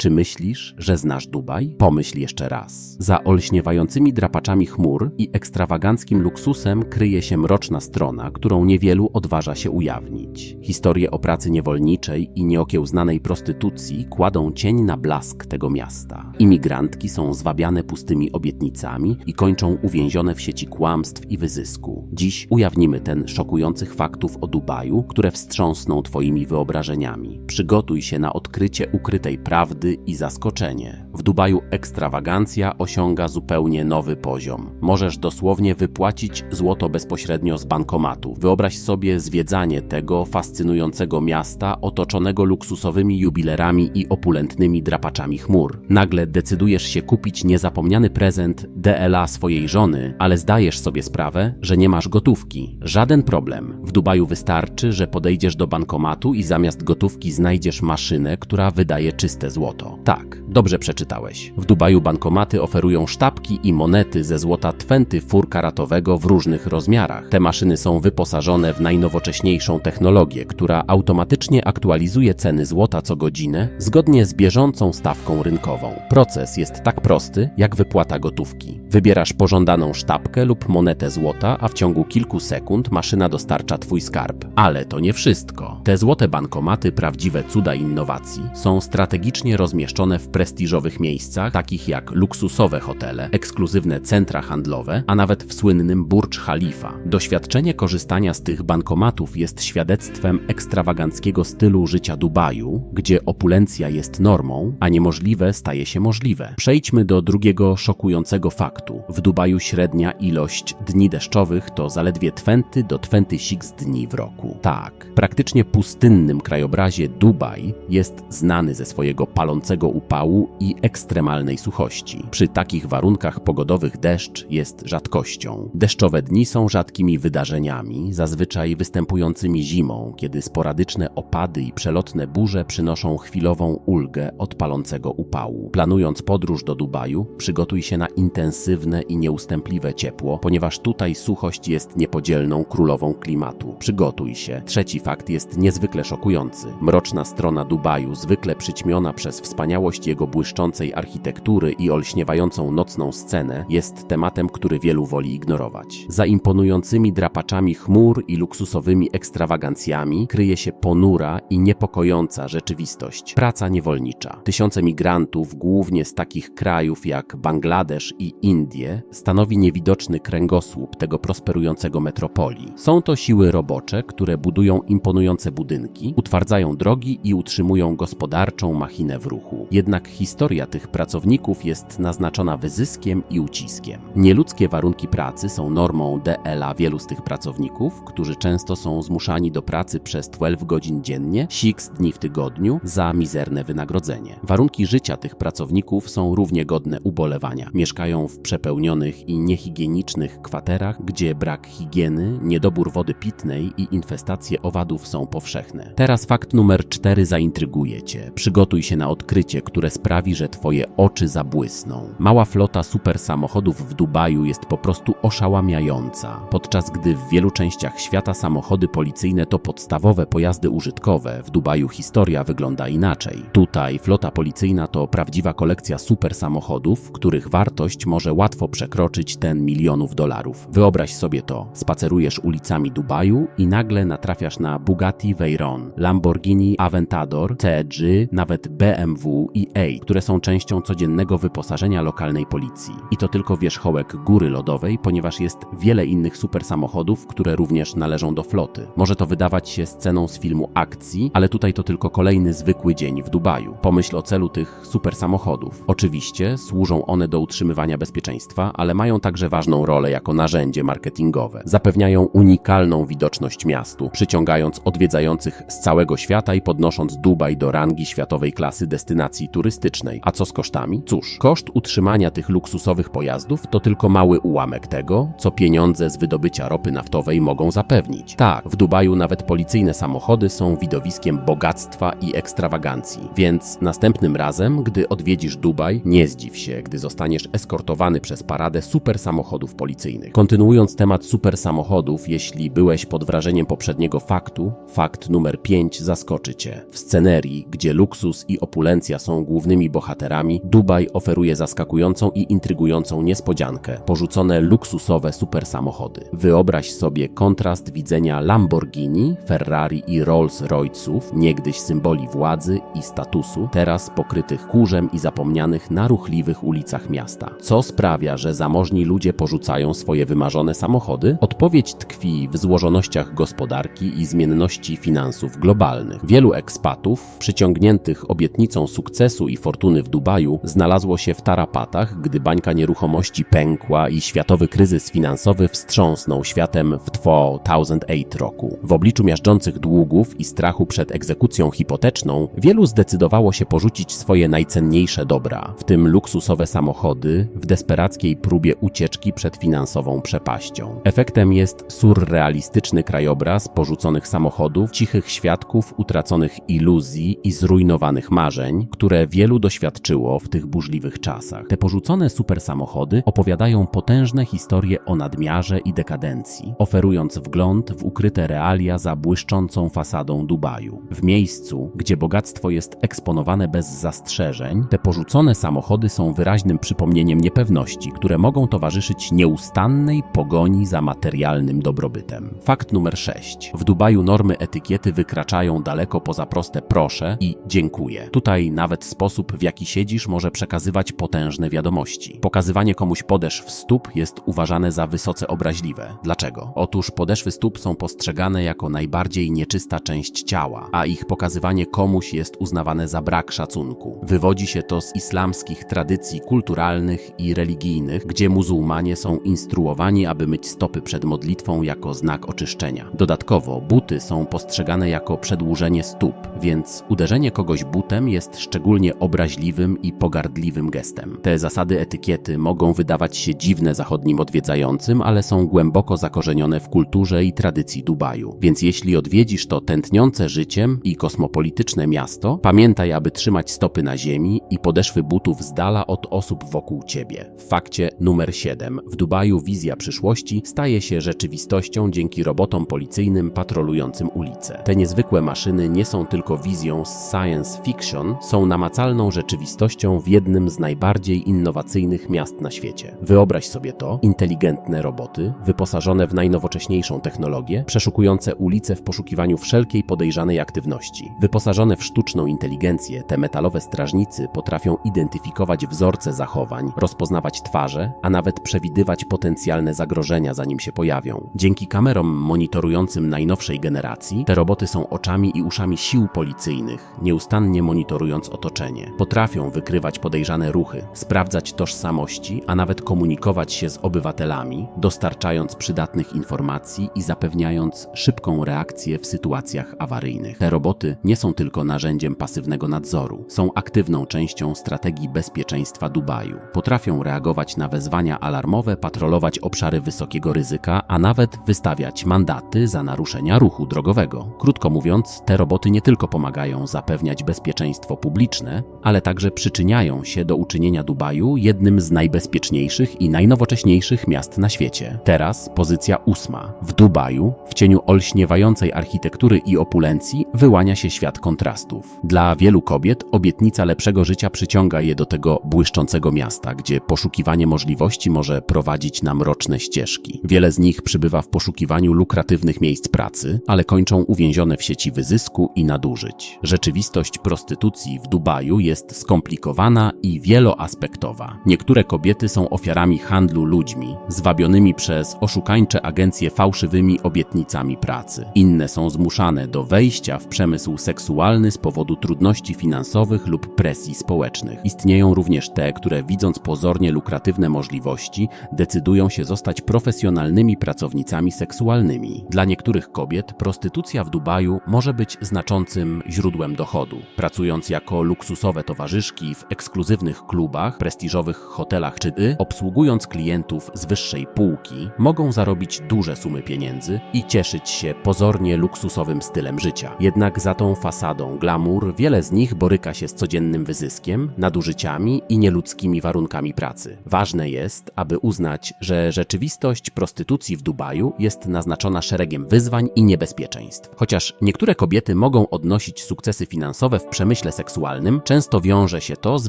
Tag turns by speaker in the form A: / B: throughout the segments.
A: Czy myślisz, że znasz Dubaj? Pomyśl jeszcze raz. Za olśniewającymi drapaczami chmur i ekstrawaganckim luksusem kryje się mroczna strona, którą niewielu odważa się ujawnić. Historie o pracy niewolniczej i nieokiełznanej prostytucji kładą cień na blask tego miasta. Imigrantki są zwabiane pustymi obietnicami i kończą uwięzione w sieci kłamstw i wyzysku. Dziś ujawnimy ten szokujących faktów o Dubaju, które wstrząsną twoimi wyobrażeniami. Przygotuj się na odkrycie ukrytej prawdy i zaskoczenie. W Dubaju ekstrawagancja osiąga zupełnie nowy poziom. Możesz dosłownie wypłacić złoto bezpośrednio z bankomatu. Wyobraź sobie zwiedzanie tego fascynującego miasta otoczonego luksusowymi jubilerami i opulentnymi drapaczami chmur. Nagle decydujesz się kupić niezapomniany prezent DLA swojej żony, ale zdajesz sobie sprawę, że nie masz gotówki. Żaden problem. W Dubaju wystarczy, że podejdziesz do bankomatu i zamiast gotówki znajdziesz maszynę, która wydaje czyste złoto. Tak, dobrze przeczytałeś. W Dubaju bankomaty oferują sztabki i monety ze złota twenty fur karatowego w różnych rozmiarach. Te maszyny są wyposażone w najnowocześniejszą technologię, która automatycznie aktualizuje ceny złota co godzinę zgodnie z bieżącą stawką rynkową. Proces jest tak prosty jak wypłata gotówki. Wybierasz pożądaną sztabkę lub monetę złota, a w ciągu kilku sekund maszyna dostarcza twój skarb. Ale to nie wszystko. Te złote bankomaty, prawdziwe cuda innowacji, są strategicznie rozmieszczone w prestiżowych miejscach, takich jak luksusowe hotele, ekskluzywne centra handlowe, a nawet w słynnym Burj Khalifa. Doświadczenie korzystania z tych bankomatów jest świadectwem ekstrawaganckiego stylu życia Dubaju, gdzie opulencja jest normą, a niemożliwe staje się możliwe. Przejdźmy do drugiego szokującego faktu. W Dubaju średnia ilość dni deszczowych to zaledwie 20 do 26 dni w roku. Tak, praktycznie pustynnym krajobrazie Dubaj jest znany ze swojego palącego upału i ekstremalnej suchości. Przy takich warunkach pogodowych deszcz jest rzadkością. Deszczowe dni są rzadkimi wydarzeniami, zazwyczaj występującymi zimą, kiedy sporadyczne opady i przelotne burze przynoszą chwilową ulgę od palącego upału. Planując podróż do Dubaju, przygotuj się na intensywne i nieustępliwe ciepło, ponieważ tutaj suchość jest niepodzielną królową klimatu. Przygotuj się. Trzeci fakt jest niezwykle szokujący. Mroczna strona Dubaju, zwykle przyćmiona przez wspaniałość jego błyszczącej architektury i olśniewającą nocną scenę, jest tematem, który wielu woli ignorować. Za imponującymi drapaczami chmur i luksusowymi ekstrawagancjami kryje się ponura i niepokojąca rzeczywistość. Praca niewolnicza. Tysiące migrantów, głównie z takich krajów jak Bangladesz i Indie, stanowi niewidoczny kręgosłup tego prosperującego metropolii. Są to siły robocze, które budują imponujące budynki, utwardzają drogi i utrzymują gospodarczą machinę w ruchu. Jednak historia tych pracowników jest naznaczona wyzyskiem i uciskiem. Nieludzkie warunki pracy są normą DLA wielu z tych pracowników, którzy często są zmuszani do pracy przez 12 godzin dziennie, 6 dni w tygodniu za mizerne wynagrodzenie. Warunki życia tych pracowników są równie godne ubolewania. Mieszkają w przepełnionych i niehigienicznych kwaterach, gdzie brak higieny, niedobór wody pitnej i infestacje owadów są powszechne. Teraz fakt numer 4 zaintryguje cię. Przygotuj się na odkrycie, które sprawi, że twoje oczy zabłysną. Mała flota super samochodów w Dubaju jest po prostu oszałamiająca. Podczas gdy w wielu częściach świata samochody policyjne to podstawowe pojazdy użytkowe, w Dubaju historia wygląda inaczej. Tutaj flota policyjna to prawdziwa kolekcja super samochodów, których wartość może łatwo przekroczyć ten milionów dolarów. Wyobraź sobie to. Spacerujesz ulicami Dubaju i nagle natrafiasz na Bugatti Veyron, Lamborghini Aventador, CG, nawet BMW i A, które są częścią codziennego wyposażenia lokalnej policji. I to tylko wierzchołek góry lodowej, ponieważ jest wiele innych super samochodów, które również należą do floty. Może to wydawać się sceną z filmu akcji, ale tutaj to tylko kolejny zwykły dzień w Dubaju. Pomyśl o celu tych super samochodów. Oczywiście służą one do utrzymywania bezpieczeństwa, ale mają także ważną rolę jako narzędzie marketingowe. Zapewniają unikalną widoczność miastu, przyciągając odwiedzających z całego świata i podnosząc Dubaj do rangi światowej klasy destynacji turystycznej. A co z kosztami? Cóż, koszt utrzymania tych luksusowych pojazdów to tylko mały ułamek tego, co pieniądze z wydobycia ropy naftowej mogą zapewnić. Tak, w Dubaju nawet policyjne samochody są widowiskiem bogactwa i ekstrawagancji. Więc następnym razem, gdy odwiedzisz Dubaj, nie zdziw się, gdy zostaniesz eskortowany przez paradę super samochodów policyjnych. Kontynuując temat super samochodów, jeśli byłeś pod wrażeniem poprzedniego faktu, fakt numer 5 zaskoczy cię. W scenerii, gdzie luksus i opulencja są głównymi głównymi bohaterami, Dubaj oferuje zaskakującą i intrygującą niespodziankę porzucone luksusowe supersamochody. Wyobraź sobie kontrast widzenia Lamborghini, Ferrari i Rolls-Royce'ów, niegdyś symboli władzy i statusu, teraz pokrytych kurzem i zapomnianych na ruchliwych ulicach miasta. Co sprawia, że zamożni ludzie porzucają swoje wymarzone samochody? Odpowiedź tkwi w złożonościach gospodarki i zmienności finansów globalnych. Wielu ekspatów, przyciągniętych obietnicą sukcesu i fortuny w Dubaju, znalazło się w tarapatach, gdy bańka nieruchomości pękła i światowy kryzys finansowy wstrząsnął światem w 2008 roku. W obliczu miażdżących długów i strachu przed egzekucją hipoteczną, wielu zdecydowało się porzucić swoje najcenniejsze dobra, w tym luksusowe samochody, w desperackiej próbie ucieczki przed finansową przepaścią. Efektem jest surrealistyczny krajobraz porzuconych samochodów, cichych świadków, utraconych iluzji i zrujnowanych marzeń, które wielu doświadczyło w tych burzliwych czasach. Te porzucone supersamochody opowiadają potężne historie o nadmiarze i dekadencji, oferując wgląd w ukryte realia za błyszczącą fasadą Dubaju. W miejscu, gdzie bogactwo jest eksponowane bez zastrzeżeń, te porzucone samochody są wyraźnym przypomnieniem niepewności, które mogą towarzyszyć nieustannej pogoni za materialnym dobrobytem. Fakt numer 6. W Dubaju normy etykiety wykraczają daleko poza proste proszę i dziękuję. Tutaj nawet sposób, w jaki siedzisz, może przekazywać potężne wiadomości. Pokazywanie komuś podeszw stóp jest uważane za wysoce obraźliwe. Dlaczego? Otóż podeszwy stóp są postrzegane jako najbardziej nieczysta część ciała, a ich pokazywanie komuś jest uznawane za brak szacunku. Wywodzi się to z islamskich tradycji kulturalnych i religijnych, gdzie muzułmanie są instruowani, aby myć stopy przed modlitwą jako znak oczyszczenia. Dodatkowo buty są postrzegane jako przedłużenie stóp, więc uderzenie kogoś butem jest szczególnie obraźliwym i pogardliwym gestem. Te zasady etykiety mogą wydawać się dziwne zachodnim odwiedzającym, ale są głęboko zakorzenione w kulturze i tradycji Dubaju. Więc jeśli odwiedzisz to tętniące życiem i kosmopolityczne miasto, pamiętaj, aby trzymać stopy na ziemi i podeszwy butów z dala od osób wokół ciebie. W fakcie numer 7. W Dubaju wizja przyszłości staje się rzeczywistością dzięki robotom policyjnym patrolującym ulice. Te niezwykłe maszyny nie są tylko wizją z science fiction, są namacalną rzeczywistością w jednym z najbardziej innowacyjnych miast na świecie. Wyobraź sobie to, inteligentne roboty, wyposażone w najnowocześniejszą technologię, przeszukujące ulice w poszukiwaniu wszelkiej podejrzanej aktywności. Wyposażone w sztuczną inteligencję, te metalowe strażnicy potrafią identyfikować wzorce zachowań, rozpoznawać twarze, a nawet przewidywać potencjalne zagrożenia zanim się pojawią. Dzięki kamerom monitorującym najnowszej generacji, te roboty są oczami i uszami sił policyjnych, nieustannie monitorując otoczenie. Potrafią wykrywać podejrzane ruchy, sprawdzać tożsamości, a nawet komunikować się z obywatelami, dostarczając przydatnych informacji i zapewniając szybką reakcję w sytuacjach awaryjnych. Te roboty nie są tylko narzędziem pasywnego nadzoru, są aktywną częścią strategii bezpieczeństwa Dubaju. Potrafią reagować na wezwania alarmowe, patrolować obszary wysokiego ryzyka, a nawet wystawiać mandaty za naruszenia ruchu drogowego. Krótko mówiąc, te roboty nie tylko pomagają zapewniać bezpieczeństwo publiczne, ale także przyczyniają się do uczynienia Dubaju jednym z najbezpieczniejszych i najnowocześniejszych miast na świecie. Teraz pozycja ósma. W Dubaju, w cieniu olśniewającej architektury i opulencji, wyłania się świat kontrastów. Dla wielu kobiet obietnica lepszego życia przyciąga je do tego błyszczącego miasta, gdzie poszukiwanie możliwości może prowadzić na mroczne ścieżki. Wiele z nich przybywa w poszukiwaniu lukratywnych miejsc pracy, ale kończą uwięzione w sieci wyzysku i nadużyć. Rzeczywistość prostytucji w Dubaju jest skomplikowana i wieloaspektowa. Niektóre kobiety są ofiarami handlu ludźmi, zwabionymi przez oszukańcze agencje fałszywymi obietnicami pracy. Inne są zmuszane do wejścia w przemysł seksualny z powodu trudności finansowych lub presji społecznych. Istnieją również te, które widząc pozornie lukratywne możliwości, decydują się zostać profesjonalnymi pracownicami seksualnymi. Dla niektórych kobiet prostytucja w Dubaju może być znaczącym źródłem dochodu. Pracując jako luksusowe towarzyszki w ekskluzywnych klubach, prestiżowych hotelach czy y, obsługując klientów z wyższej półki, mogą zarobić duże sumy pieniędzy i cieszyć się pozornie luksusowym stylem życia. Jednak za tą fasadą glamour wiele z nich boryka się z codziennym wyzyskiem, nadużyciami i nieludzkimi warunkami pracy. Ważne jest, aby uznać, że rzeczywistość prostytucji w Dubaju jest naznaczona szeregiem wyzwań i niebezpieczeństw. Chociaż niektóre kobiety mogą odnosić sukcesy finansowe w przemyśle seksualnym, Często wiąże się to z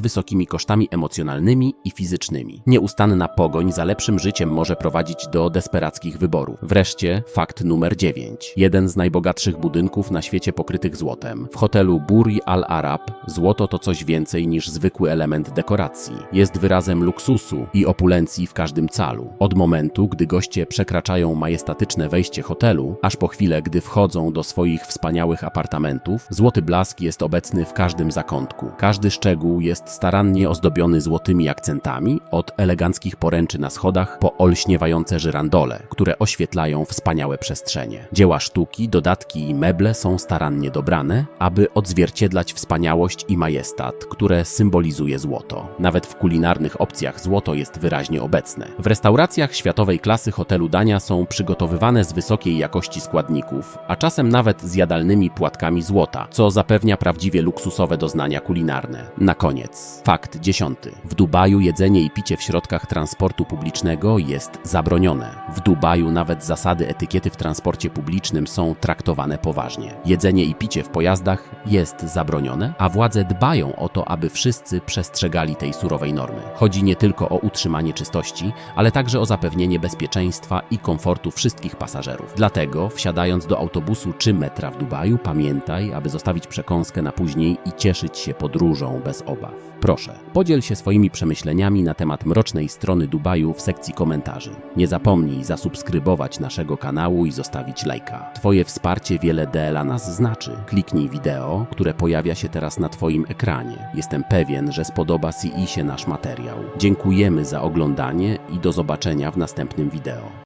A: wysokimi kosztami emocjonalnymi i fizycznymi. Nieustanna pogoń za lepszym życiem może prowadzić do desperackich wyborów. Wreszcie fakt numer 9. Jeden z najbogatszych budynków na świecie pokrytych złotem. W hotelu Buri Al Arab złoto to coś więcej niż zwykły element dekoracji. Jest wyrazem luksusu i opulencji w każdym calu. Od momentu, gdy goście przekraczają majestatyczne wejście hotelu, aż po chwilę, gdy wchodzą do swoich wspaniałych apartamentów, złoty blask jest obecny w każdym zakątku. Każdy szczegół jest starannie ozdobiony złotymi akcentami, od eleganckich poręczy na schodach po olśniewające żyrandole, które oświetlają wspaniałe przestrzenie. Dzieła sztuki, dodatki i meble są starannie dobrane, aby odzwierciedlać wspaniałość i majestat, które symbolizuje złoto. Nawet w kulinarnych opcjach złoto jest wyraźnie obecne. W restauracjach światowej klasy hotelu dania są przygotowywane z wysokiej jakości składników, a czasem nawet z jadalnymi płatkami złota, co zapewnia prawdziwie luksusowe doznania kulinarne. Na koniec, fakt dziesiąty. W Dubaju jedzenie i picie w środkach transportu publicznego jest zabronione. W Dubaju nawet zasady etykiety w transporcie publicznym są traktowane poważnie. Jedzenie i picie w pojazdach jest zabronione, a władze dbają o to, aby wszyscy przestrzegali tej surowej normy. Chodzi nie tylko o utrzymanie czystości, ale także o zapewnienie bezpieczeństwa i komfortu wszystkich pasażerów. Dlatego, wsiadając do autobusu czy metra w Dubaju, pamiętaj, aby zostawić przekąskę na później i cieszyć się podróżą bez obaw. Proszę, podziel się swoimi przemyśleniami na temat mrocznej strony Dubaju w sekcji komentarzy. Nie zapomnij zasubskrybować naszego kanału i zostawić lajka. Twoje wsparcie wiele dla nas znaczy. Kliknij wideo, które pojawia się teraz na Twoim ekranie. Jestem pewien, że spodoba CI się nasz materiał. Dziękujemy za oglądanie i do zobaczenia w następnym wideo.